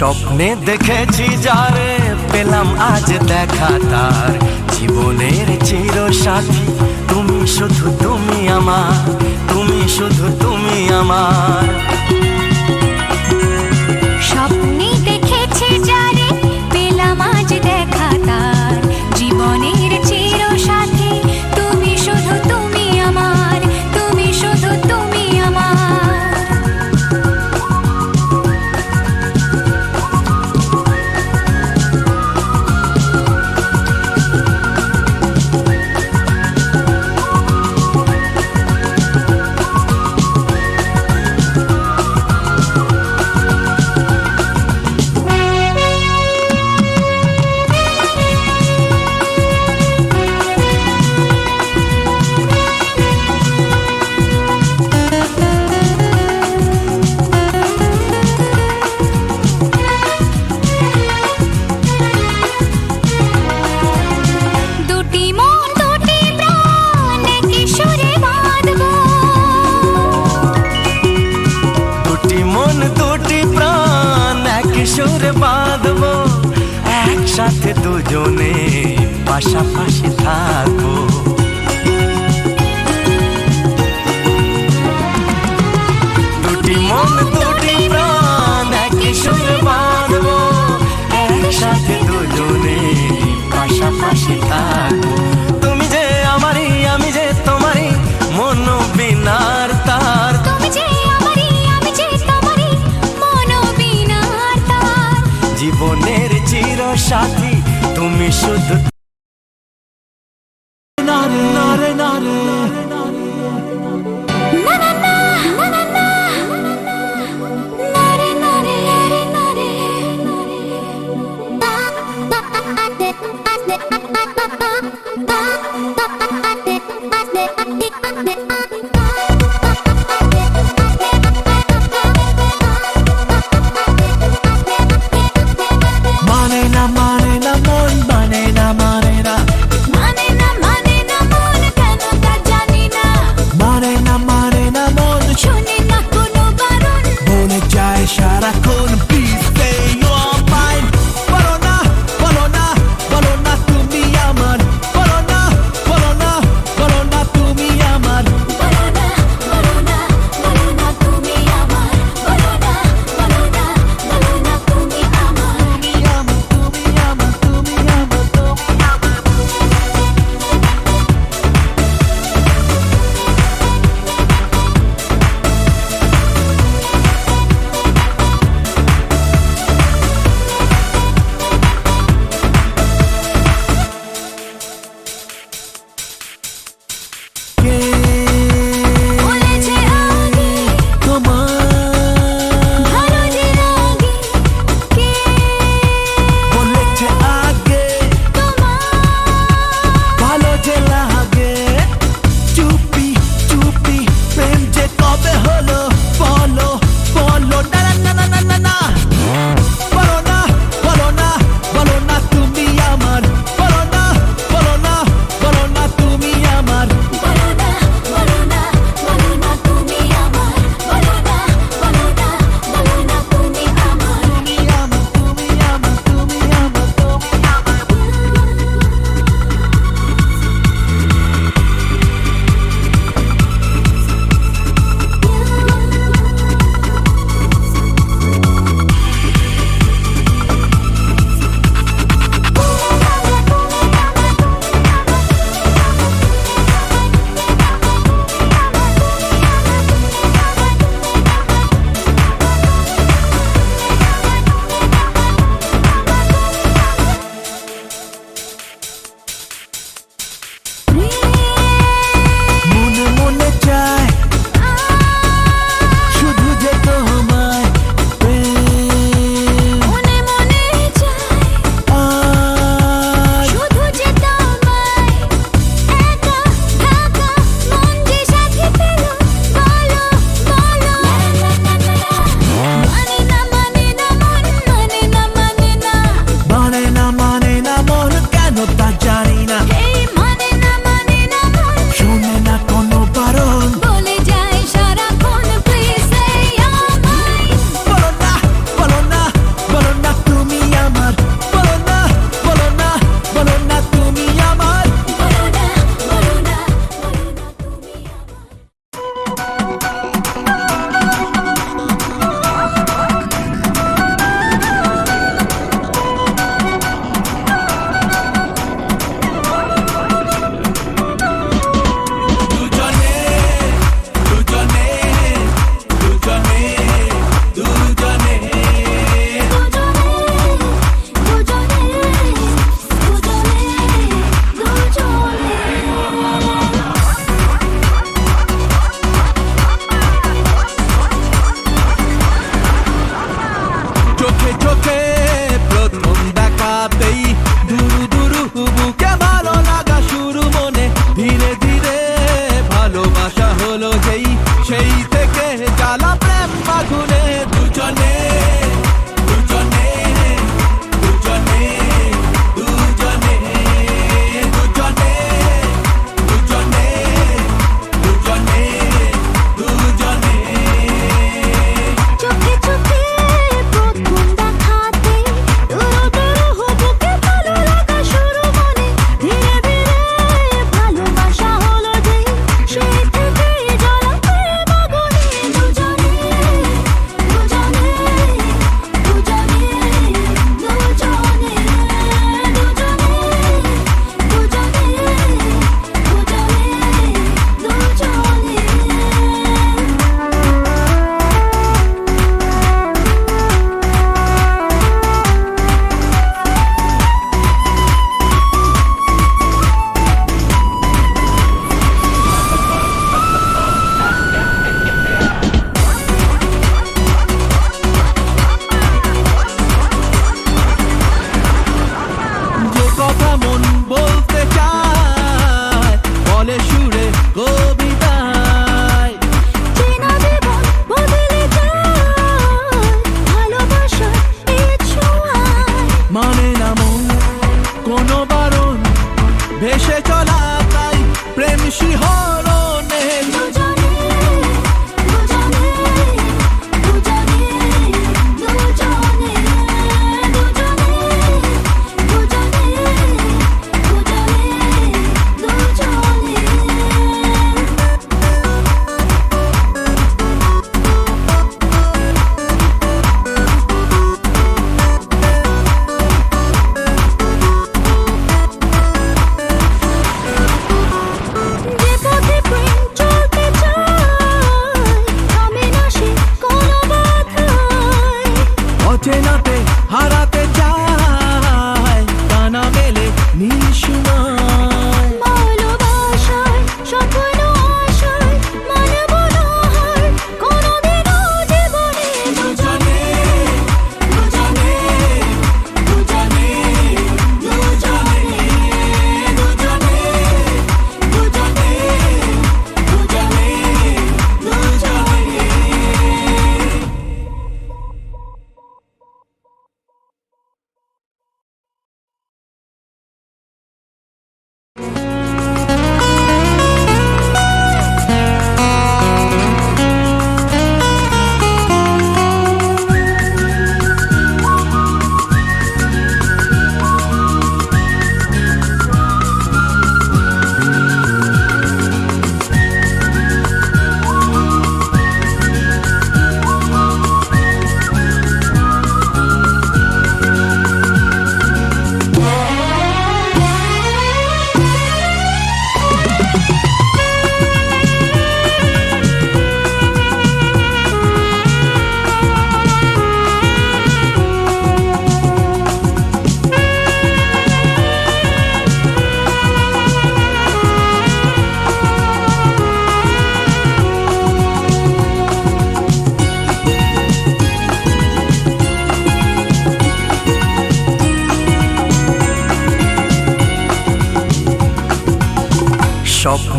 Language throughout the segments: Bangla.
স্বপ্নে দেখেছি যারে, পেলাম আজ দেখা তার। জীবনের চির সাথী, তুমি শুধু তুমি আমার, তুমি শুধু তুমি আমার। দুজনে পাশাপাশি থাকো দুটি মন দুটি প্রাণ একই সুরে বাঁধবো। একসাথে দুজনে পাশাপাশি থাকো তুমি যে আমারই আমি যে তোমারই মন জীবনের সাথ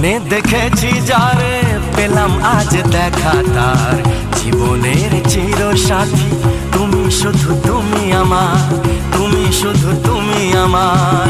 স্বপ্নে দেখেছি যারে, পেলাম আজ দেখা তার। জীবনের চির সাথী, তুমি শুধু তুমি আমার, তুমি শুধু তুমি আমার।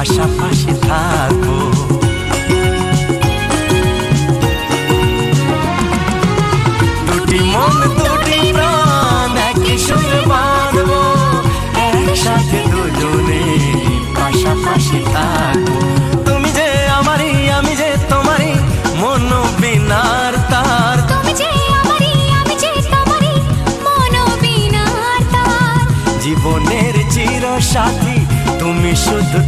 পাশাপাশি থাকব। দুটি মন দুটি প্রাণ এক সুরে বাঁধবো। একসাথে দুজনে পাশাপাশি থাকব। তুমি যে আমি যে তোমারই মন তার। তুমি যে আমারই আমি যে তোমারই মন বিনার তার। জীবনের চির সাথী তুমি শুধু